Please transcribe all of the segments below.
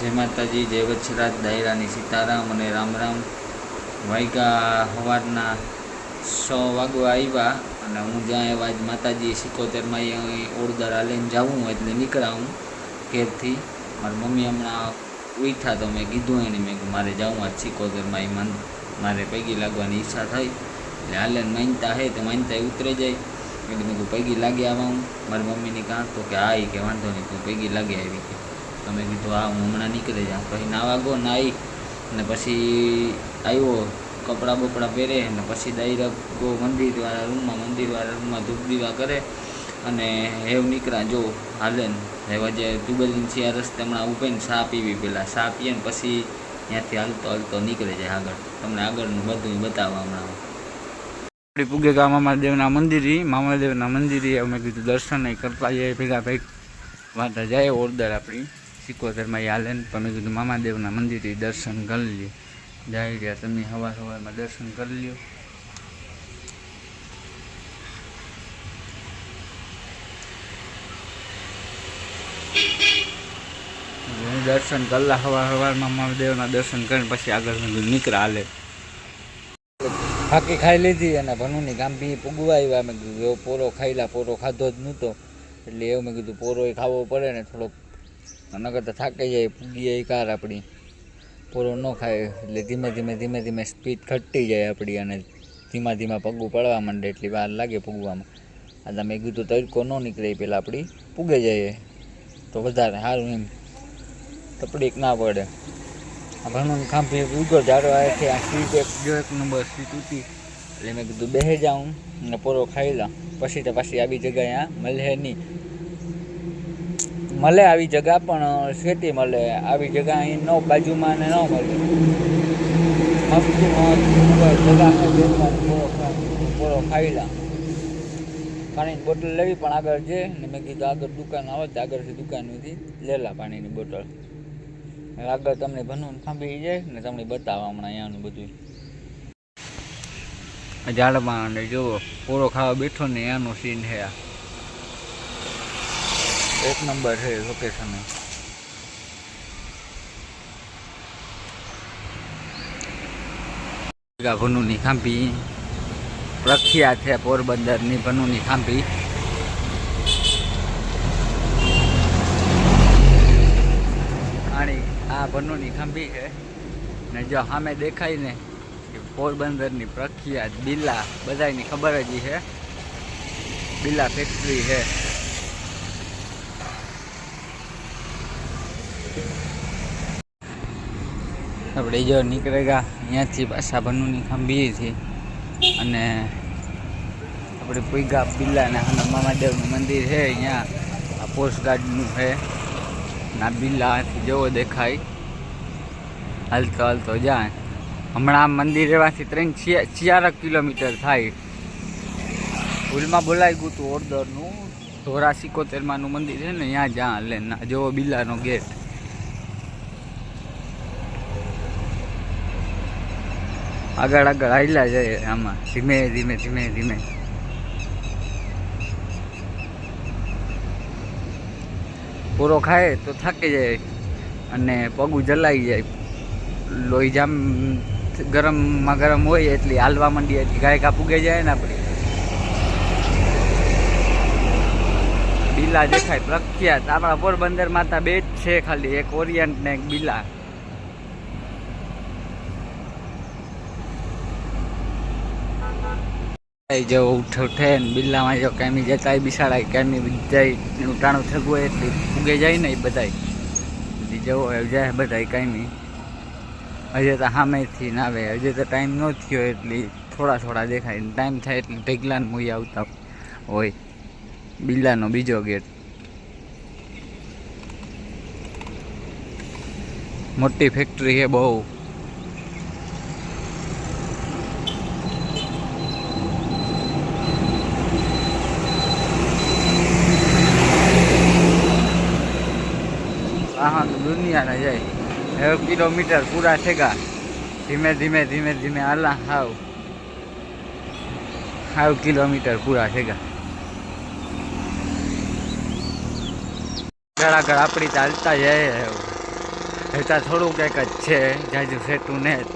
જય માતાજી, જય વચ્છરાજ દાયરાની સીતારામ અને રામ રામ. વાયગા સવારના સો વાગવા આવ્યા અને હું જ્યાં એવા જ માતાજી સિકોતેરમાં અહીં ઓળદર હાલીને જાઉં એટલે નીકળાવું ઘેરથી. મારી મમ્મી હમણાં ઉઠ્યા તો મેં કીધું એને, મેં કે મારે જાઉં આજ સિકોતેરમાં એ મન મારે પૈકી લાગવાની ઈચ્છા થઈ. એટલે હાલે માનતા હે તો માનતા ઉતરે જાય. એટલે મેં કીધું પૈકી લાગી આવા હું. મારી મમ્મીની કાં તો કે હા, એ કે વાંધો નહીં, તું પૈકી લાગી આવી કે. તમે કીધું, હા, હું હમણાં નીકળી જાઉં પછી નાવા ગો નાહી અને પછી આવ્યો કપડાં બપડા પહેરે અને પછી ડાયરેક્ટ ગો મંદિરવાળા રૂમમાં મંદિરવાળા રૂમમાં ધૂપ દીવા કરે અને હેવ નીકળ્યા, જો, હાલે ને. હેવા જે દુબલીન આ રસ્તે હમણાં ઊભે ને સા પીવી પહેલાં સા પીએ ને પછી ત્યાંથી હાલતો હાલતો નીકળી જાય આગળ. તમને આગળનું બધું બતાવવા હમણાં આપણી પુગે ગા મામાદેવના મંદિરે મામાદેવના મંદિરે, અમે કીધું દર્શન કરતા જઈએ ભેગા ભેગ વાંધા જાય, ઓરદર આપણી. સિકોતેરમાં હાલે ને પણ કીધું, મામાદેવના મંદિરથી દર્શન કરી લ્યો. જાય રહ્યા, તમે સવાર સવારમાં દર્શન કરી લ્યો. દર્શન કરલા સવાર સવારમાં મહાદેવના દર્શન કરીને પછી આગળ નીકળ્યા હાલે. ફાકી ખાઈ લીધી અને ભનુની ગાંભી પૂગવા આવ્યા. મેં કીધું એવો પોરો ખાઈલા, પોરો ખાધો જ નહોતો. એટલે એવું મેં કીધું પોરો ખાવો પડે ને થોડોક નકર તો થાકી જાય પૂગી જાય કાર આપણી. પૂરો ન ખાય, એટલે ધીમે ધીમે ધીમે ધીમે સ્પીડ ઘટતી જાય આપણી અને ધીમા ધીમા પગું પડવા માંડે એટલી વાર લાગે પૂગવામાં આ તમે કીધું તડકો ન નીકળે પહેલાં આપણી પૂગે જાય. તો વધારે સારું એમ. તકલીફ ના પડે. આ ભણવાનું ખાંભી ઉગો ઝાડો આવ્યા આ સીટ એક, જો એક નંબર સીટ ઉતી. એટલે મેં કીધું બેસી જાઉં, અને પૂરો ખાઈ લઉં પછી તો પાછી આવી જગ્યાએ, આ મળે નહીં. મળે આવી જગા, પણ શેટી મળે. આવી જગા અહીં ન, બાજુમાં ને ન મળે. પોરો ખાઈ લઉં પાણીની બોટલ લેવી, પણ આગળ છે ને મેં કીધું આગળ દુકાન આવે, તો આગળથી દુકાનમાંથી લેલા પાણીની બોટલ. આગળ તમને ભનવું ખાંભી જાય, ને તમને બતાવવા હમણાં અહીંયાનું બધું. ઝાડમાં અને જુઓ, પૂરો ખાવા બેઠો ને એનું સીન છે આ. એક નંબર છે લોકેશન ભનુની ખાંભી. પ્રખ્યાત છે પોરબંદરની ભનુની ખાંભી. આણી આ ભનુની ખાંભી છે. ને જો સામે દેખાય ને પોરબંદરની પ્રખ્યાત બિલ્લા બધાની ખબર જ છે. બિલ્લા ફેક્ટરી છે. આપણે જો નીકળેગા, અહીંયાથી પાછા ભનુની ખાંભીએથી અને આપણે પોઈગા બિલ્લા ને હનુમાન મામાદેવનું મંદિર છે, અહીંયા આ પોસ્ટ ગાર્ડનું છે. ના બિલ્લાથી જેવો દેખાય. હાલતો હાલતો જાય. હમણાં આ મંદિર રહેવાથી ત્રણ છિયા છિયારક કિલોમીટર થાય. ભૂલમાં બોલાઈ ગયું હતું ઓરદરનું ધોરા સિકોતેરમાંનું મંદિર છે ને ત્યાં જ્યાં ના, જેવો બિલ્લાનો ગેટ. આગળ આગળ હાલ્યા જાય આમાં. ધીમે ધીમે ધીમે ધીમે. પૂરો ખાય તો થાકી જાય અને પગું જલાઈ જાય. લોહી જામ ગરમમાં ગરમ હોય એટલી હાલવા માંડીએ એટલી ગાયકા પૂગે જાય ને આપણી બિલા દેખાય પ્રખ્યાત. આપણા પોરબંદર માતા બે જ છે ખાલી. એક ઓરિયન્ટ ને એક બિલા. જો ઉઠે ઉઠે બિલ્લામાં જો કેમી જતા બિસાડાય કેમી જાય ઉટાણું થગું હોય એટલે ઉગે જાય ને એ બધાય. બધી જવો જાય બધાય કાંઈ હજે તો સામેથી ના આવે, હજે તો ટાઈમ ન થયો એટલે થોડા થોડા દેખાય ટાઈમ થાય એટલે ઢગલાને મુઈ આવતા હોય. બિલ્લાનો બીજો ગેટ. મોટી ફેક્ટરી છે બહુ. વાહન દુનિયાને જાય. એક કિલોમીટર પૂરા થેગા ધીમે ધીમે ધીમે ધીમે, હાલા, હાવ. હાવ કિલોમીટર પૂરા થેગા આગળ આગળ આપણી ચાલતા જાય ત્યાં થોડું કંઈક જ છે. જાજુ સેટું ને જ.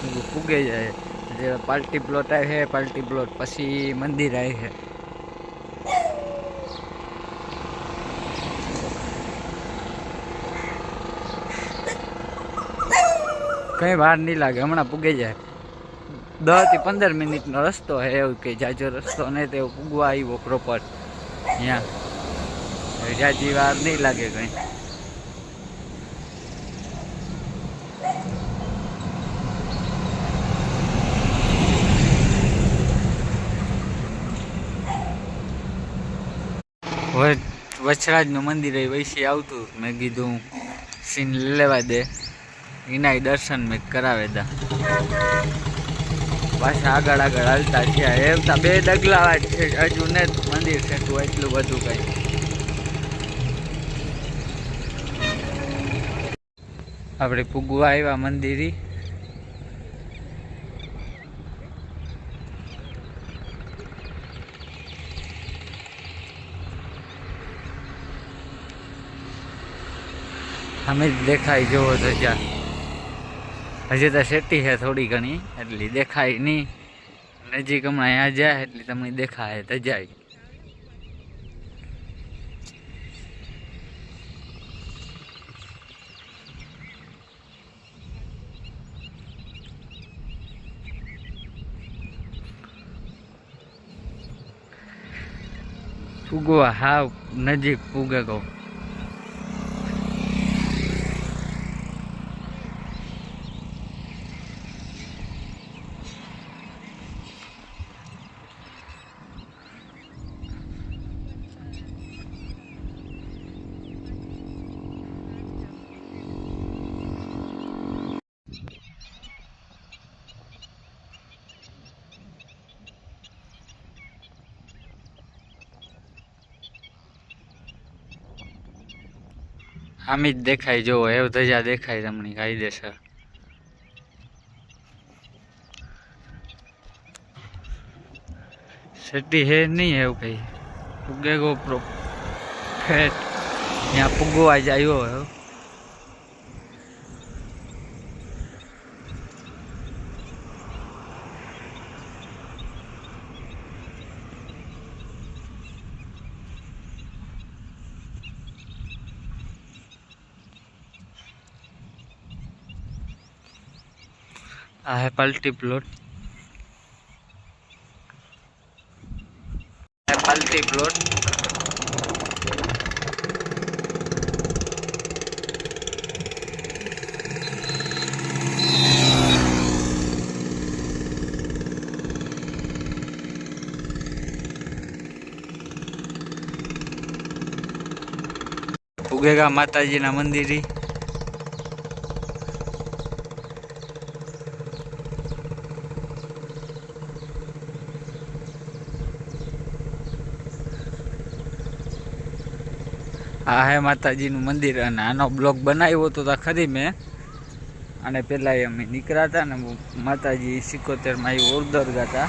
બધું ફૂગે જાય. જે પ્લોટ આવે છે પાર્ટી પ્લોટ પછી મંદિર આવે છે. કઈ વાર નહીં લાગે, હમણાં પૂગે જાય. દસથી પંદર મિનિટનો રસ્તો છે એવું કે જાજો રસ્તો નહીં તે પૂગવા આવ્યો પ્રોપર ત્યાં જાજી વાર નહીં લાગે કઈ. વચરાજનું મંદિર એ વૈસી આવતું. મેં કીધું, સીન લેવા દે. એનાય દર્શન મેં કરાવે દા. પાછા આગળ આગળ હાલતા થયા. એમ તો બે ડગલા છે. હજુ ને મંદિર છે તું એટલું બધું કઈ. આપણે પૂગવા આવ્યા મંદિરી. અમે જ દેખાય જોવો તો ત્યાં. હજી તો શેટી છે થોડી ઘણી, એટલી દેખાય નહીં. નજીક હમણાં અહીંયા જાય, એટલી તમને દેખાય તો જાય. પૂગવા હાવ નજીક પૂગે કહું. આમી જ દેખાય, જોવો, એવું ધજા દેખાય તમને કાયદેસર સેટી હે નહીં એવું કઈ? ફુગે ગો પ્રો ફેટ. ત્યાં ફુગવા જ આવ્યો આ હે પલટી પ્લોટ હે પલટી પ્લોટ ઉગેગા માતાજીના મંદિરી આ હે માતાજીનું મંદિર અને આનો બ્લોક બનાવ્યો હતો તો ખરી મેં. અને પહેલાં અમે નીકળ્યા હતા ને માતાજી સિકોતેરમાં એ ઓરદર ગાતા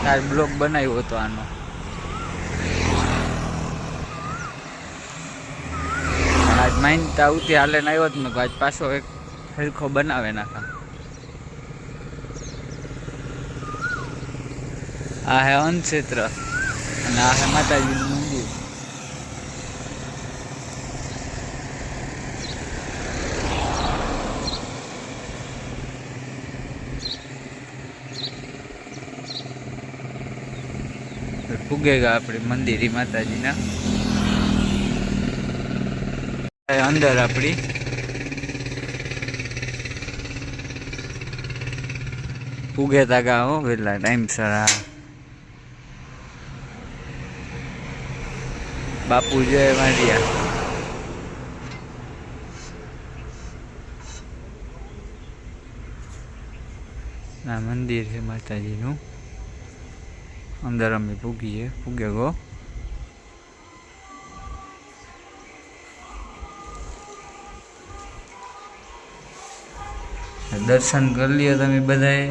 ત્યારે બ્લોક બનાવ્યો હતો આનો. આજ માઇનતા ઉતી હાલે ને આવ્યો જ મેં આજ પાછો એક હરખો બનાવે નાખા. આ હે અન્નક્ષેત્ર અને આ હે માતાજીનું પૂગેગા આપણે મંદિરી માતાજીના. અંદર આપણી. પૂગે તાગા હો, વેલા ટાઈમ સર. આ બાપુ જય મારિયા ના મંદિર છે માતાજીનું. અંદર અમે પૂગીએ પૂગે ગો દર્શન કરી લ્યો તમે બધાએ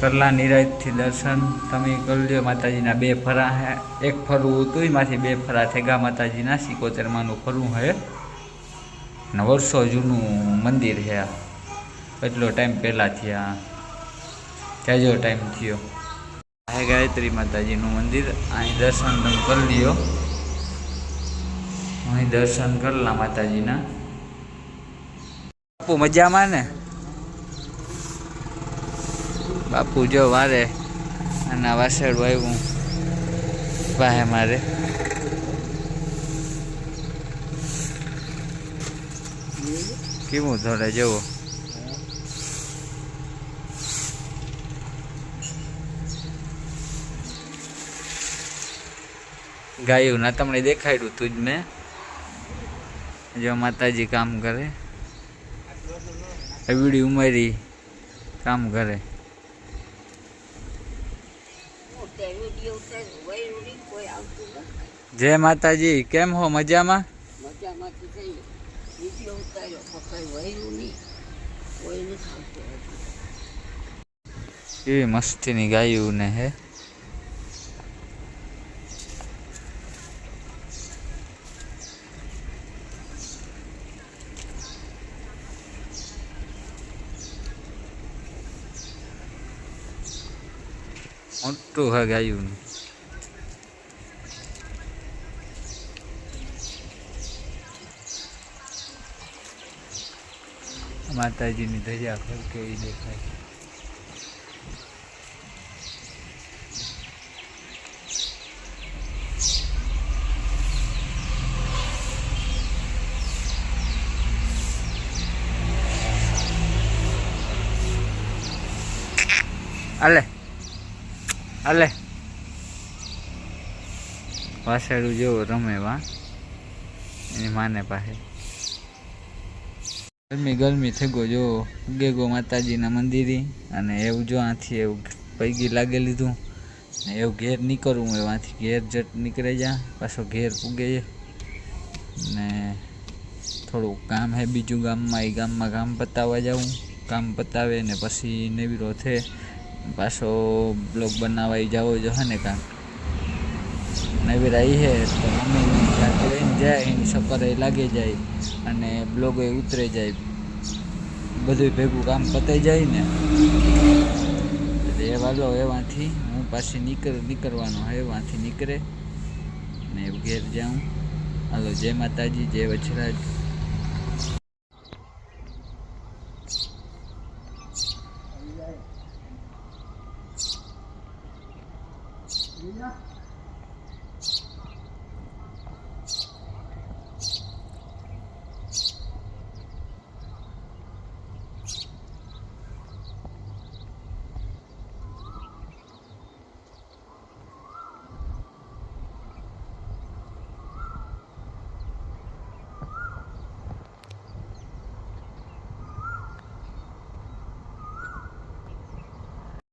કરલા નિરાજથી દર્શન. તમે કરી લ્યો માતાજીના બે ફરા હે. એક ફરવું હતું, એમાંથી બે ફરા થેગા માતાજીના સિકોતેરમાંનું ફરવું હે. ને વર્ષો જૂનું મંદિર છે આ. એટલો ટાઈમ પહેલાંથી આ જાજો ટાઈમ થયો. આ ગાયત્રી માતાજીનું મંદિર. અહીં દર્શન તમે કરી લ્યો. અહીં દર્શન કરલા માતાજીના. મજામાં ને? બાપુ જો વારે અને વાસેડું આવ્યું વાહે મારે. કેવું થોડે જવો ગાયું ના તમને દેખાડ્યું તું જ મેં. જો માતાજી કામ કરે. એવડી ઉંમરી કામ કરે. જય માતાજી કેમ હો મજામાં. કેવી મસ્તીની ગાયું ને હે? મોટું હે ગાયું માતાજીની ધજા ફરકેવી દેખાય. અલે અલે વાસેડું જેવો રમે વા. એની માને પાસે. ગરમી ગરમી થઈ ગયો જો ઉગે ગો માતાજીના મંદિરે અને એવું જો આથી એવું પૈગી લાગી લીધું. ને એવું ઘેર નીકળવું એવાથી ઘેર જટ નીકળે જા, પાછો ઘેર પૂગે ને થોડું કામ હે બીજું ગામમાં એ ગામમાં કામ પતાવવા જાઉં. કામ પતાવે ને પછી નેવીરો થે, પાછો બ્લોગ બનાવવા જાવો જો હે ને કાંક. નવીરા ઈ હે, તો મમ્મીને ક્યાંક લઈને જાય, એની સફર લાગી જાય અને બ્લોગો એ ઉતરે જાય. બધું ભેગું કામ પતાઈ જાય ને. એ વાલો એવાથી, હું પાછી નીકળ, નીકળવાનો હે, એવાથી નીકળે. ને ઘેર જાઉં. હાલો, જય માતાજી, જય વચરાજ.